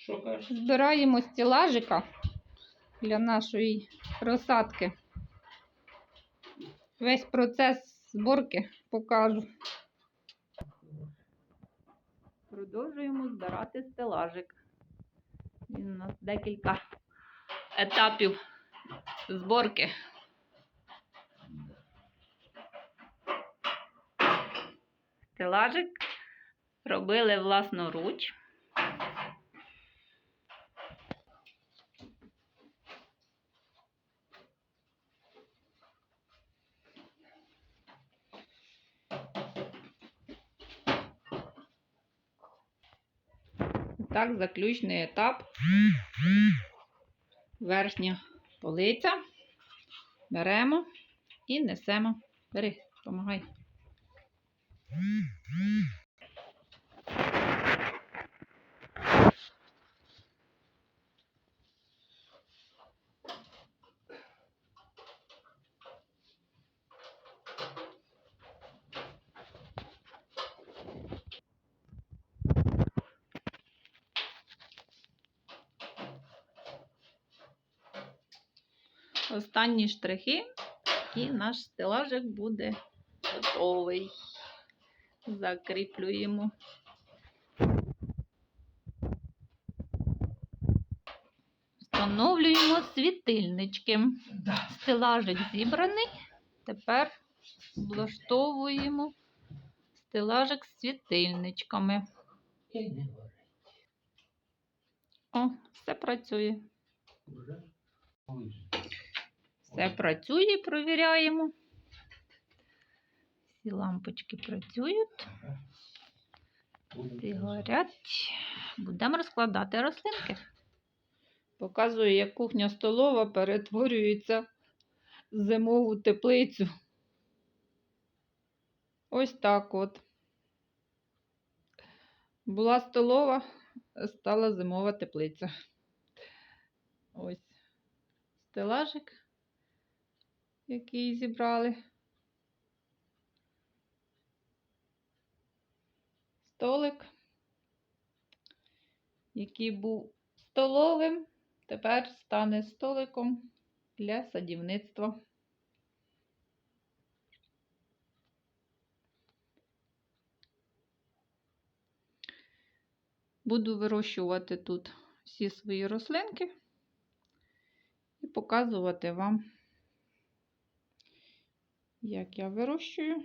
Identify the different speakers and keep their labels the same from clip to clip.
Speaker 1: Що кажеш?
Speaker 2: Збираємо стілажика для нашої розсадки. Весь процес зборки покажу. Продовжуємо збирати стелажик. Він у нас декілька етапів зборки. Стелажик робили власноруч. Так, заключний етап. Верхня полиця. Беремо і несемо. Бери, допомагай. Останні штрихи, і наш стелажик буде готовий. Закріплюємо. Встановлюємо світильнички. Стелажик зібраний. Тепер влаштовуємо стелажик з світильничками. О, все працює. Все працює, провіряємо. Всі лампочки працюють, всі горять. Будемо розкладати рослинки. Показую, як кухня столова перетворюється в зимову теплицю. Ось так от. Була столова, стала зимова теплиця. Ось стелажик, який зібрали. Столик, який був столовим, тепер стане столиком для садівництва. Буду вирощувати тут всі свої рослинки і показувати вам, як я вирощую.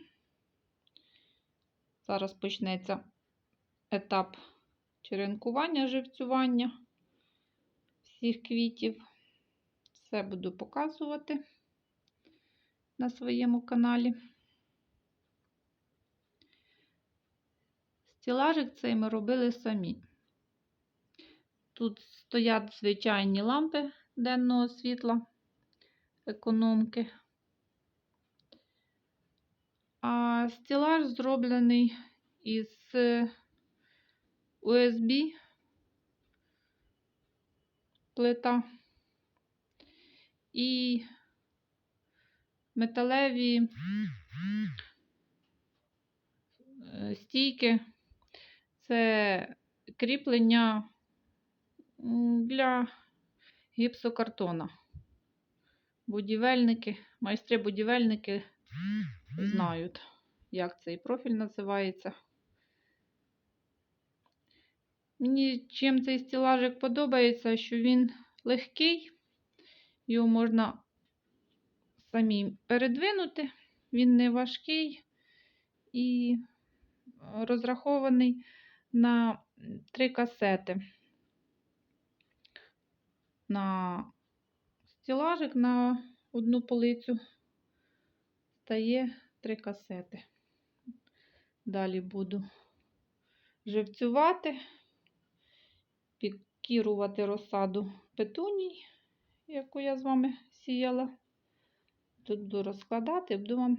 Speaker 2: Зараз почнеться етап черенкування, живцювання всіх квітів. Все буду показувати на своєму каналі. Стілажик цей ми робили самі. Тут стоять звичайні лампи денного світла, економки. А стілаж зроблений із USB плита і металеві е, стійки. Це кріплення для гіпсокартона. Будівельники, майстри-будівельники знають, як цей профіль називається. Мені чим цей стілажик подобається, що він легкий, його можна самі передвинути, він не важкий і розрахований на три касети. На стілажик на одну полицю стає три касети. Далі буду живцювати, пікірувати розсаду петуній, яку я з вами сіяла. Тут буду розкладати, буду вам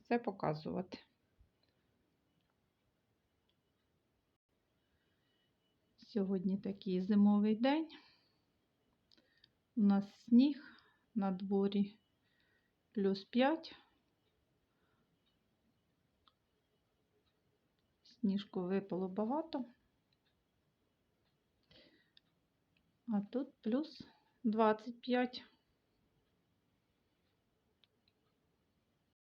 Speaker 2: все показувати. Сьогодні такий зимовий день. У нас сніг на дворі плюс 5. сніжку випало багато, а тут плюс 25.